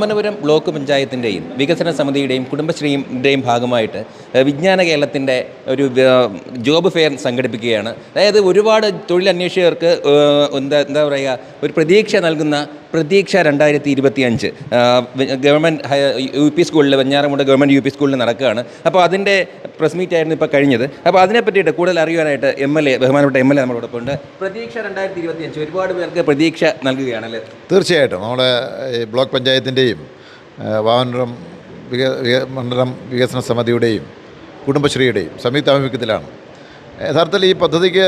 രാമനപുരം block പഞ്ചായത്തിന്റെയും വികസന സമിതിയുടെയും കുടുംബശ്രീയുടെയും ഭാഗമായിട്ട് വിജ്ഞാന കേരളത്തിന്റെ ഒരു ജോബ് ഫെയർ സംഘടിപ്പിക്കുകയാണ്. അതായത് ഒരുപാട് തൊഴിലന്വേഷകർക്ക് എന്താ എന്താ പറയുക ഒരു പ്രതീക്ഷ നൽകുന്ന പ്രതീക്ഷ രണ്ടായിരത്തി ഇരുപത്തി അഞ്ച് ഗവൺമെന്റ് യു പി സ്കൂളിൽ വഞ്ഞാറമുണ്ട് ഗവൺമെന്റ് യു പി സ്കൂളിൽ നടക്കുകയാണ്. അപ്പോൾ അതിന്റെ പ്രസ് മീറ്റ് ആയിരുന്നു ഇപ്പോൾ കഴിഞ്ഞത്. അപ്പോൾ അതിനെ പറ്റിയിട്ട് കൂടുതൽ അറിയുവാനായിട്ട് എം എൽ എ ബഹുമാനപ്പെട്ട എം എൽ എ നമ്മളോടൊപ്പം ഉണ്ട്. പ്രതീക്ഷ രണ്ടായിരത്തി ഇരുപത്തി അഞ്ച് ഒരുപാട് പേർക്ക് പ്രതീക്ഷ നൽകുകയാണല്ലേ? തീർച്ചയായിട്ടും. നമ്മുടെ ബ്ലോക്ക് പഞ്ചായത്തിന്റെയും വാവനപുരം വാഹനം മണ്ഡലം വികസന സമിതിയുടെയും കുടുംബശ്രീയുടെയും സംയുക്ത ആഭിമുഖ്യത്തിലാണ് യഥാർത്ഥത്തിൽ ഈ പദ്ധതിക്ക്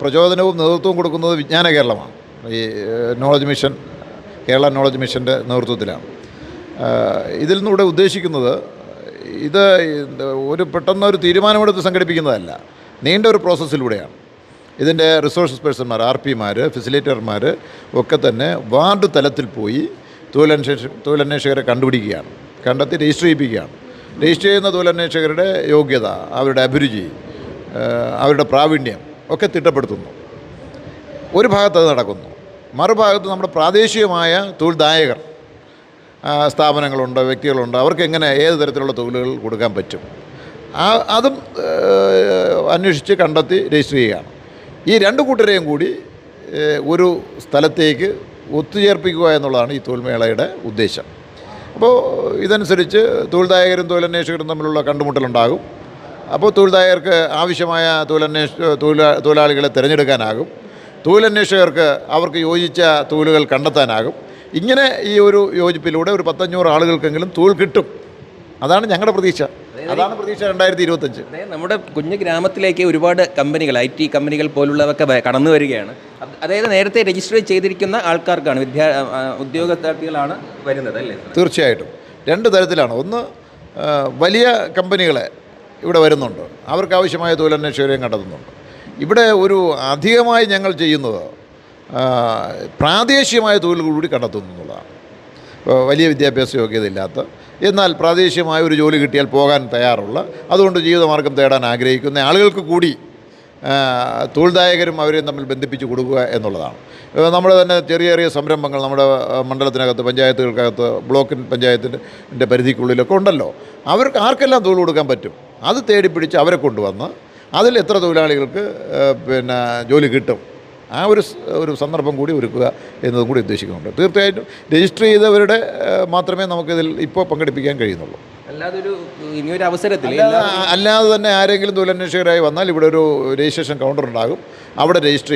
പ്രചോദനവും നേതൃത്വവും കൊടുക്കുന്നത് വിജ്ഞാന കേരളമാണ്. ഈ നോളജ് മിഷൻ കേരള നോളജ് മിഷന്റെ നേതൃത്വത്തിലാണ്. ഇതിൽ നിന്നിവിടെ ഉദ്ദേശിക്കുന്നത് ഇത് ഒരു പെട്ടെന്ന് ഒരു തീരുമാനമെടുത്ത് സംഘടിപ്പിക്കുന്നതല്ല. നീണ്ട ഒരു പ്രോസസ്സിലൂടെയാണ്. ഇതിന്റെ റിസോഴ്സസ് പേഴ്സൺമാർ ആർ പിമാർ ഫെസിലേറ്റർമാർ ഒക്കെ തന്നെ വാർഡ് തലത്തിൽ പോയി തൊഴിലന്വേഷ തൊഴിലന്വേഷകരെ കണ്ടുപിടിക്കുകയാണ്. കണ്ടെത്തി രജിസ്റ്റർ ചെയ്യിപ്പിക്കുകയാണ്. രജിസ്റ്റർ ചെയ്യുന്ന തൊഴിലന്വേഷകരുടെ യോഗ്യത അവരുടെ അഭിരുചി അവരുടെ പ്രാവീണ്യം ഒക്കെ തിട്ടപ്പെടുത്തുന്നു. ഒരു ഭാഗത്ത് അത് നടക്കുന്നു. മറുഭാഗത്ത് നമ്മുടെ പ്രാദേശികമായ തൊഴിൽദായകർ സ്ഥാപനങ്ങളുണ്ട് വ്യക്തികളുണ്ട്. അവർക്ക് എങ്ങനെ ഏത് തരത്തിലുള്ള തൊഴിലുകൾ കൊടുക്കാൻ പറ്റും? ആ അതും അന്വേഷിച്ച് കണ്ടെത്തി രജിസ്റ്റർ ചെയ്യുകയാണ്. ഈ രണ്ട് കൂട്ടരെയും കൂടി ഒരു സ്ഥലത്തേക്ക് ഒത്തുചേർപ്പിക്കുക എന്നുള്ളതാണ് ഈ തൊഴിൽമേളയുടെ ഉദ്ദേശം. അപ്പോൾ ഇതനുസരിച്ച് തൊഴിൽദായകരും തൊഴിലന്വേഷകരും തമ്മിലുള്ള കണ്ടുമുട്ടലുണ്ടാകും. അപ്പോൾ തൊഴിൽദായകർക്ക് ആവശ്യമായ തൊഴിലന്വേഷ തൊഴിലാ തൊഴിലാളികളെ തിരഞ്ഞെടുക്കാനാകും. തൊഴിലന്വേഷകർക്ക് അവർക്ക് യോജിച്ച തൊഴിലുകൾ കണ്ടെത്താനാകും. ഇങ്ങനെ ഈ ഒരു യോജിപ്പിലൂടെ ഒരു പത്തഞ്ഞൂറ് ആളുകൾക്കെങ്കിലും തൊഴിൽ കിട്ടും. അതാണ് ഞങ്ങളുടെ പ്രതീക്ഷ. അതാണ് പ്രതീക്ഷ രണ്ടായിരത്തി ഇരുപത്തഞ്ച് നമ്മുടെ കുഞ്ഞു ഗ്രാമത്തിലേക്ക് ഒരുപാട് കമ്പനികൾ ഐ ടി കമ്പനികൾ പോലുള്ളവരൊക്കെ കടന്നു വരികയാണ്. അത് അതായത് നേരത്തെ രജിസ്റ്റർ ചെയ്തിരിക്കുന്ന ആൾക്കാർക്കാണ് വിദ്യാ ഉദ്യോഗസ്ഥാർത്ഥികളാണ് ഉദ്യോഗാർത്ഥികളാണ് വരുന്നത് അല്ലേ? തീർച്ചയായിട്ടും. രണ്ട് തരത്തിലാണ്. ഒന്ന് വലിയ കമ്പനികളെ ഇവിടെ വരുന്നുണ്ട്. അവർക്ക് ആവശ്യമായ തൊഴിലന്വേഷകരെയും കണ്ടെത്തുന്നുണ്ട്. ഇവിടെ ഒരു അധികമായി ഞങ്ങൾ ചെയ്യുന്നത് പ്രാദേശികമായ തൊഴിലുകൾ കൂടി കണ്ടെത്തുന്നു എന്നുള്ളതാണ് വലിയ വിദ്യാഭ്യാസ യോഗ്യതയില്ലാത്ത എന്നാൽ പ്രാദേശികമായ ഒരു ജോലി കിട്ടിയാൽ പോകാൻ തയ്യാറുള്ള അതുകൊണ്ട് ജീവിതമാർഗം തേടാൻ ആഗ്രഹിക്കുന്ന ആളുകൾക്ക് കൂടി തൊഴിൽദായകരും അവരെയും തമ്മിൽ ബന്ധിപ്പിച്ച് കൊടുക്കുക എന്നുള്ളതാണ്. നമ്മൾ തന്നെ ചെറിയ ചെറിയ സംരംഭങ്ങൾ നമ്മുടെ മണ്ഡലത്തിനകത്ത് പഞ്ചായത്തുകൾക്കകത്ത് ബ്ലോക്ക് പഞ്ചായത്തിന്റെ പരിധിക്കുള്ളിലൊക്കെ ഉണ്ടല്ലോ. അവർക്ക് ആർക്കെല്ലാം തൊഴിൽ കൊടുക്കാൻ പറ്റും? അത് തേടി പിടിച്ച് അവരെ കൊണ്ടുവന്ന് അതിൽ എത്ര തൊഴിലാളികൾക്ക് പിന്നെ ജോലി കിട്ടും? ആ ഒരു ഒരു സന്ദർഭം കൂടി ഒരുക്കുക എന്നതും കൂടി ഉദ്ദേശിക്കുന്നുണ്ട്. തീർച്ചയായിട്ടും രജിസ്റ്റർ ചെയ്തവരുടെ മാത്രമേ നമുക്കിതിൽ ഇപ്പോൾ പങ്കെടുപ്പിക്കാൻ കഴിയുന്നുള്ളൂ. അല്ലാതെ ഒരു ഇനിയൊരു അവസരത്തിൽ അല്ലാതെ തന്നെ ആരെങ്കിലും തൊഴിലന്വേഷകരായി വന്നാൽ ഇവിടെ ഒരു രജിസ്ട്രേഷൻ കൗണ്ടർ ഉണ്ടാകും. അവിടെ രജിസ്റ്റർ